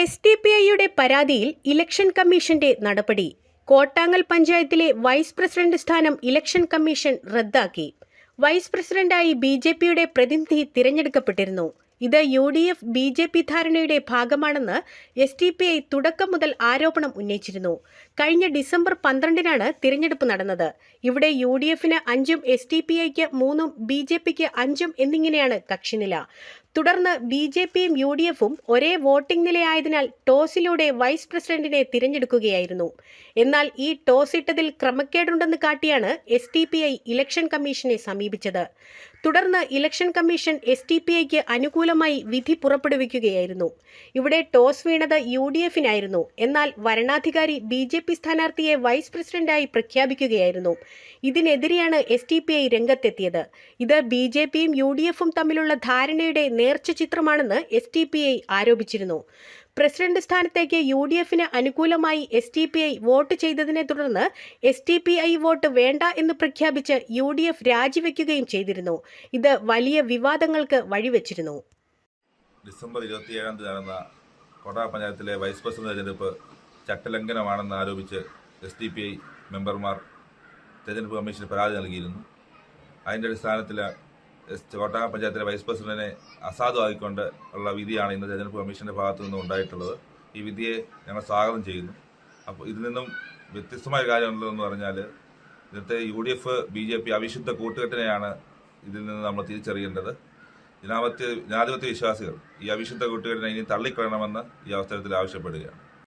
S D P ഐയുടെ പരാതിയിൽ election കമ്മീഷന്റെ നടപടി. കോട്ടാങ്ങൽ പഞ്ചായത്തിലെ വൈസ് പ്രസിഡന്റ് സ്ഥാനം ഇലക്ഷൻ കമ്മീഷൻ റദ്ദാക്കി. വൈസ് പ്രസിഡന്റായി ബി ജെ പിയുടെ പ്രതിനിധി തിരഞ്ഞെടുക്കപ്പെട്ടിരുന്നു. ഇത് U D F B J P ധാരണയുടെ ഭാഗമാണെന്ന് എസ് ഡി പി ഐ തുടക്കം മുതൽ ആരോപണം ഉന്നയിച്ചിരുന്നു. കഴിഞ്ഞ ഡിസംബർ പന്ത്രണ്ടിനാണ് തിരഞ്ഞെടുപ്പ് നടന്നത്. ഇവിടെ യു ഡി എഫിന് അഞ്ചും എസ് ഡി പി ഐക്ക് മൂന്നും ബി ജെ പിക്ക് അഞ്ചും എന്നിങ്ങനെയാണ് കക്ഷിനില. തുടർന്ന് ബി ജെ പിയും യു ഡി എഫും ഒരേ വോട്ടിംഗ് നിലയായതിനാൽ ടോസിലൂടെ വൈസ് പ്രസിഡന്റിനെ തിരഞ്ഞെടുക്കുകയായിരുന്നു. എന്നാൽ ഈ ടോസ് ഇട്ടതിൽ ക്രമക്കേടുണ്ടെന്ന് കാട്ടിയാണ് S T P I election കമ്മീഷനെ സമീപിച്ചത്. തുടർന്ന് election commission S T P ഐക്ക് അനുകൂലമായി വിധി പുറപ്പെടുവിക്കുകയായിരുന്നു. ഇവിടെ ടോസ് വീണത് യു ഡി എഫിനായിരുന്നു. എന്നാൽ വരണാധികാരി ബി ജെ പി സ്ഥാനാർത്ഥിയെ വൈസ് പ്രസിഡന്റായി പ്രഖ്യാപിക്കുകയായിരുന്നു. ഇതിനെതിരെയാണ് എസ് ടി പി ഐ രംഗത്തെത്തിയത്. ഇത് ബി ജെ പിയും യു ഡി എഫും തമ്മിലുള്ള ധാരണയുടെ നേർച്ച ചിത്രമാണെന്ന് എസ് ടി പി ഐ ആരോപിച്ചിരുന്നു. പ്രസിഡന്റ് സ്ഥാനത്തേക്ക് യു ഡി എഫിന് അനുകൂലമായി S T P I vote ചെയ്തതിനെ തുടർന്ന് S T P I vote വേണ്ട എന്ന് പ്രഖ്യാപിച്ച് യു ഡി എഫ് രാജിവെക്കുകയും ചെയ്തിരുന്നു. ഇത് വലിയ വിവാദങ്ങൾക്ക് വഴിവെച്ചിരുന്നു. ഡിസംബർ ഇരുപത്തിയേഴാം തീയതി നടന്ന കോട്ടാ പഞ്ചായത്തിലെ വൈസ് പ്രസിഡന്റ് തെരഞ്ഞെടുപ്പ് ചട്ടലംഘനമാണെന്ന് ആരോപിച്ച് എസ് ഡി പി ഐ മെമ്പർമാർ തെരഞ്ഞെടുപ്പ് കമ്മീഷന് പരാതി നൽകിയിരുന്നു. അതിന്റെ അടിസ്ഥാനത്തിൽ കോട്ടയം പഞ്ചായത്തിലെ വൈസ് പ്രസിഡന്റിനെ അസാധുവാക്കിക്കൊണ്ട് ഉള്ള വിധിയാണ് ഇന്ന് തെരഞ്ഞെടുപ്പ് കമ്മീഷന്റെ ഭാഗത്തു നിന്നും ഉണ്ടായിട്ടുള്ളത്. ഈ വിധിയെ ഞങ്ങൾ സ്വാഗതം ചെയ്യുന്നു. അപ്പോൾ ഇതിൽ നിന്നും വ്യത്യസ്തമായ കാര്യം ഉള്ളതെന്ന് പറഞ്ഞാൽ ഇന്നത്തെ U D F B J P അവിശുദ്ധ കൂട്ടുകെട്ടിനെയാണ് ഇതിൽ നിന്ന് നമ്മൾ തിരിച്ചറിയേണ്ടത്. ജനാധിപത്യ ജനാധിപത്യ വിശ്വാസികൾ ഈ അവിശുദ്ധ കൂട്ടുകെട്ടിനെ ഇനി തള്ളിക്കളയണമെന്ന് ഈ അവസരത്തിൽ ആവശ്യപ്പെടുകയാണ്.